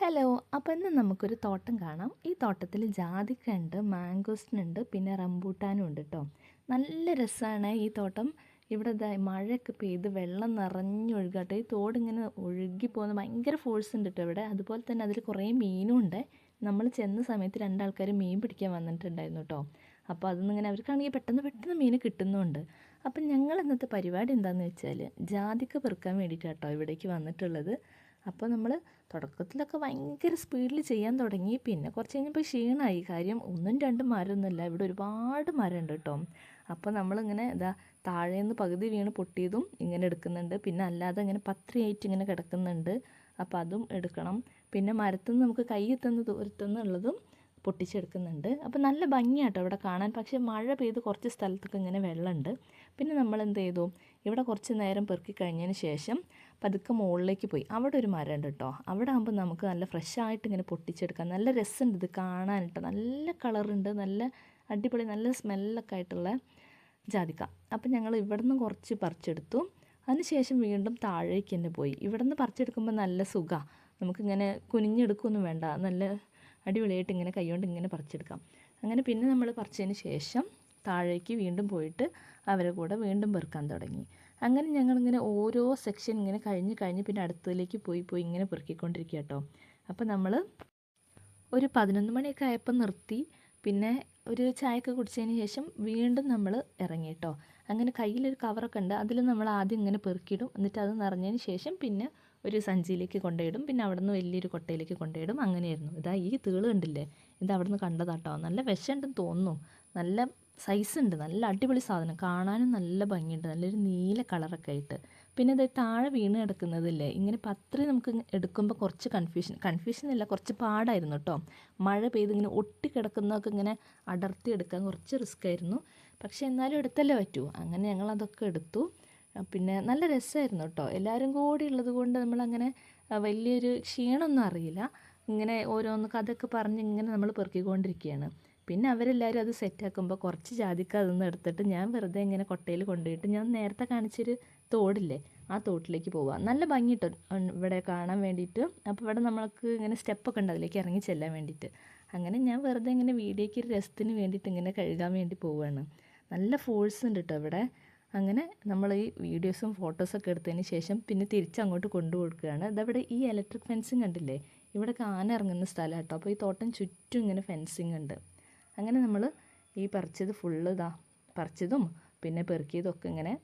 Hello അപ്പോൾ ഇന്ന് നമുക്കൊരു തോട്ടം കാണാം. ഈ തോട്ടത്തിൽ ജാതിക്ക ഉണ്ട് മാംഗോസ്റ്റിനുണ്ട് പിന്നെ റംബൂട്ടാനും ഉണ്ട് കേട്ടോ നല്ല രസമാണ് ഈ തോട്ടം. ഇവിടെ മഴയൊക്കെ പെയ്ത് വെള്ളം നിറഞ്ഞൊഴുകാട്ടോ ഈ തോടിങ്ങനെ ഒഴുകി പോകുന്ന ഭയങ്കര ഫോഴ്സ് ഉണ്ട് കേട്ടോ ഇവിടെ. അതുപോലെ തന്നെ അതിൽ കുറേ മീനും ഉണ്ട്. നമ്മൾ ചെന്ന സമയത്ത് രണ്ടാൾക്കാർ മീൻ പിടിക്കാൻ വന്നിട്ടുണ്ടായിരുന്നു കേട്ടോ അപ്പോൾ അതൊന്നും ഇങ്ങനെ അവർക്കാണെങ്കിൽ പെട്ടെന്ന് പെട്ടെന്ന് മീൻ കിട്ടുന്നുണ്ട്. അപ്പം ഞങ്ങൾ ഇന്നത്തെ പരിപാടി എന്താണെന്ന് വെച്ചാൽ ജാതിക്ക പെറുക്കാൻ വേണ്ടിയിട്ടാണ് കേട്ടോ ഇവിടേക്ക് വന്നിട്ടുള്ളത്. അപ്പോൾ നമ്മൾ തുടക്കത്തിലൊക്കെ ഭയങ്കര സ്പീഡിൽ ചെയ്യാൻ തുടങ്ങി. പിന്നെ കുറച്ച് കഴിഞ്ഞപ്പോൾ ക്ഷീണമായി കാര്യം ഒന്നും രണ്ടും മരമൊന്നുമില്ല. ഇവിടെ ഒരുപാട് മരമുണ്ട് കേട്ടോ. അപ്പോൾ നമ്മളിങ്ങനെ ഇതാ താഴെ നിന്ന് പകുതി വീണ് പൊട്ടിയതും ഇങ്ങനെ എടുക്കുന്നുണ്ട്. പിന്നെ അല്ലാതെ ഇങ്ങനെ പത്രയായിട്ട് ഇങ്ങനെ കിടക്കുന്നുണ്ട്. അപ്പോൾ അതും എടുക്കണം. പിന്നെ മരത്തുനിന്ന് നമുക്ക് കൈ എത്തുന്ന ദൂരത്തുനിന്നുള്ളതും പൊട്ടിച്ചെടുക്കുന്നുണ്ട്. അപ്പോൾ നല്ല ഭംഗിയാട്ടോ ഇവിടെ കാണാൻ. പക്ഷേ മഴ പെയ്ത് കുറച്ച് സ്ഥലത്തൊക്കെ ഇങ്ങനെ വെള്ളമുണ്ട്. പിന്നെ നമ്മൾ എന്ത് ചെയ്തു? ഇവിടെ കുറച്ച് നേരം പെറുക്കി കഴിഞ്ഞതിന് ശേഷം പതുക്കെ മുകളിലേക്ക് പോയി. അവിടെ ഒരു മരം ഉണ്ട് കേട്ടോ അവിടെ ആകുമ്പോൾ നമുക്ക് നല്ല ഫ്രഷ് ആയിട്ട് ഇങ്ങനെ പൊട്ടിച്ചെടുക്കാം. നല്ല രസമുണ്ട് ഇത് കാണാനിട്ട് നല്ല കളറുണ്ട് നല്ല അടിപൊളി നല്ല സ്മെല്ലൊക്കെ ആയിട്ടുള്ള ജാതിക്ക. അപ്പം ഞങ്ങൾ ഇവിടെ നിന്ന് കുറച്ച് പറിച്ചെടുത്തു. അതിനുശേഷം വീണ്ടും താഴേക്ക് തന്നെ പോയി. ഇവിടെ നിന്ന് പറിച്ചെടുക്കുമ്പോൾ നല്ല സുഖമാണ് നമുക്കിങ്ങനെ കുനിഞ്ഞെടുക്കുകയൊന്നും വേണ്ട. നല്ല അടിപൊളിയായിട്ട് ഇങ്ങനെ കൈകൊണ്ട് ഇങ്ങനെ പറിച്ചെടുക്കാം. അങ്ങനെ പിന്നെ നമ്മൾ പറിച്ചതിന് ശേഷം താഴേക്ക് വീണ്ടും പോയിട്ട് അവരെ കൂടെ വീണ്ടും പെറുക്കാൻ തുടങ്ങി. അങ്ങനെ ഞങ്ങളിങ്ങനെ ഓരോ സെക്ഷൻ ഇങ്ങനെ കഴിഞ്ഞ് കഴിഞ്ഞ് പിന്നെ അടുത്തതിലേക്ക് പോയി പോയി ഇങ്ങനെ പെറുക്കിക്കൊണ്ടിരിക്കുക കേട്ടോ. അപ്പോൾ നമ്മൾ ഒരു പതിനൊന്ന് മണിയൊക്കെ ആയപ്പോൾ നിർത്തി. പിന്നെ ഒരു ചായയൊക്കെ കുടിച്ചതിന് ശേഷം വീണ്ടും നമ്മൾ ഇറങ്ങി കേട്ടോ. അങ്ങനെ കയ്യിലൊരു കവറൊക്കെ ഉണ്ട്. അതിൽ നമ്മൾ ആദ്യം ഇങ്ങനെ പെറുക്കിയിടും എന്നിട്ട് അത് നിറഞ്ഞതിന് ശേഷം പിന്നെ ഒരു സഞ്ചിയിലേക്ക് കൊണ്ടുപോയിടും. പിന്നെ അവിടെ നിന്ന് വലിയൊരു കൊട്ടയിലേക്ക് കൊണ്ടുപോയിടും. അങ്ങനെയായിരുന്നു. ഇതാ ഈ തീൾ കണ്ടില്ലേ? ഇത് അവിടെ നിന്ന് കണ്ടതാട്ടോ. നല്ല വിഷമുണ്ടെന്ന് തോന്നുന്നു. നല്ല സൈസ് ഉണ്ട് നല്ല അടിപൊളി സാധനം. കാണാനും നല്ല ഭംഗിയുണ്ട്. നല്ലൊരു നീല കളറൊക്കെ ആയിട്ട്. പിന്നെ ഇത് താഴെ വീണ് കിടക്കുന്നതില്ലേ? ഇങ്ങനെ പത്രി നമുക്ക് എടുക്കുമ്പോൾ കുറച്ച് കൺഫ്യൂഷൻ കൺഫ്യൂഷൻ അല്ല കുറച്ച് പാടായിരുന്നു കേട്ടോ മഴ പെയ്ത് ഇങ്ങനെ ഒട്ടി കിടക്കുന്നതൊക്കെ ഇങ്ങനെ അടർത്തി എടുക്കാൻ കുറച്ച് റിസ്ക് ആയിരുന്നു. പക്ഷേ എന്നാലും എടുത്തല്ലേ പറ്റൂ. അങ്ങനെ ഞങ്ങൾ അതൊക്കെ എടുത്തു. പിന്നെ നല്ല രസമായിരുന്നു കേട്ടോ എല്ലാവരും കൂടി ഉള്ളത് കൊണ്ട് നമ്മളങ്ങനെ വലിയൊരു ക്ഷീണമൊന്നും അറിയില്ല. ഇങ്ങനെ ഓരോന്ന് കഥയൊക്കെ പറഞ്ഞ് ഇങ്ങനെ നമ്മൾ പെറുക്കിക്കൊണ്ടിരിക്കുകയാണ്. പിന്നെ അവരെല്ലാവരും അത് സെറ്റാക്കുമ്പോൾ കുറച്ച് ജാതിക്ക അതൊന്നും എടുത്തിട്ട് ഞാൻ വെറുതെ ഇങ്ങനെ കൊട്ടയിൽ കൊണ്ടുപോയിട്ട് ഞാൻ നേരത്തെ കാണിച്ചൊരു തോടില്ലേ ആ തോട്ടിലേക്ക് പോവുക നല്ല ഭംഗിയിട്ട് ഇവിടെ കാണാൻ വേണ്ടിയിട്ട്. അപ്പോൾ ഇവിടെ നമ്മൾക്ക് ഇങ്ങനെ സ്റ്റെപ്പൊക്കെ ഉണ്ട് അതിലേക്ക് ഇറങ്ങി ചെല്ലാൻ വേണ്ടിയിട്ട്. അങ്ങനെ ഞാൻ വെറുതെ ഇങ്ങനെ വീഡിയോയ്ക്ക് ഒരു രസത്തിന് വേണ്ടിയിട്ട് ഇങ്ങനെ കഴുകാൻ വേണ്ടി പോവുകയാണ് നല്ല ഫോഴ്സ് ഉണ്ട് കേട്ടോ ഇവിടെ. അങ്ങനെ നമ്മൾ ഈ വീഡിയോസും ഫോട്ടോസൊക്കെ എടുത്തതിന് ശേഷം പിന്നെ തിരിച്ചങ്ങോട്ട് കൊണ്ടു കൊടുക്കുകയാണ്. അതവിടെ ഈ ഇലക്ട്രിക് ഫെൻസിങ് കണ്ടില്ലേ? ഇവിടെ ആന ഇറങ്ങുന്ന സ്ഥലം കേട്ടോ അപ്പോൾ ഈ തോട്ടം ചുറ്റും ഇങ്ങനെ ഫെൻസിങ് ഉണ്ട്. അങ്ങനെ നമ്മൾ ഈ പറിച്ചത് ഫുള്ള് ഇതാ പറിച്ചതും പിന്നെ പെറുക്കിയതും ഒക്കെ ഇങ്ങനെ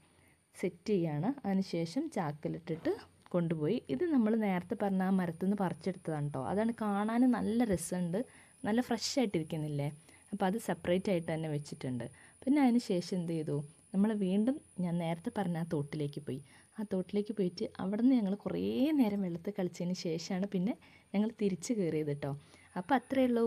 സെറ്റ് ചെയ്യാണ്. അതിനുശേഷം ചാക്കിലിട്ടിട്ട് കൊണ്ടുപോയി. ഇത് നമ്മൾ നേരത്തെ പറഞ്ഞ ആ മരത്തിൽ നിന്ന് പറിച്ചെടുത്തതാണ് കേട്ടോ അതാണ് കാണാൻ നല്ല രസമുണ്ട്. നല്ല ഫ്രഷ് ആയിട്ടിരിക്കുന്നില്ലേ? അപ്പോൾ അത് സെപ്പറേറ്റ് ആയിട്ട് തന്നെ വെച്ചിട്ടുണ്ട്. പിന്നെ അതിന് ശേഷം എന്ത് ചെയ്തു? നമ്മൾ വീണ്ടും ഞാൻ നേരത്തെ പറഞ്ഞ ആ തോട്ടിലേക്ക് പോയി. ആ തോട്ടിലേക്ക് പോയിട്ട് അവിടെ നിന്ന് ഞങ്ങൾ കുറേ നേരം വെള്ളത്തിൽ കളിച്ചതിന് ശേഷമാണ് പിന്നെ ഞങ്ങൾ തിരിച്ച് കയറിയത് കേട്ടോ അപ്പോൾ അത്രയേ ഉള്ളൂ.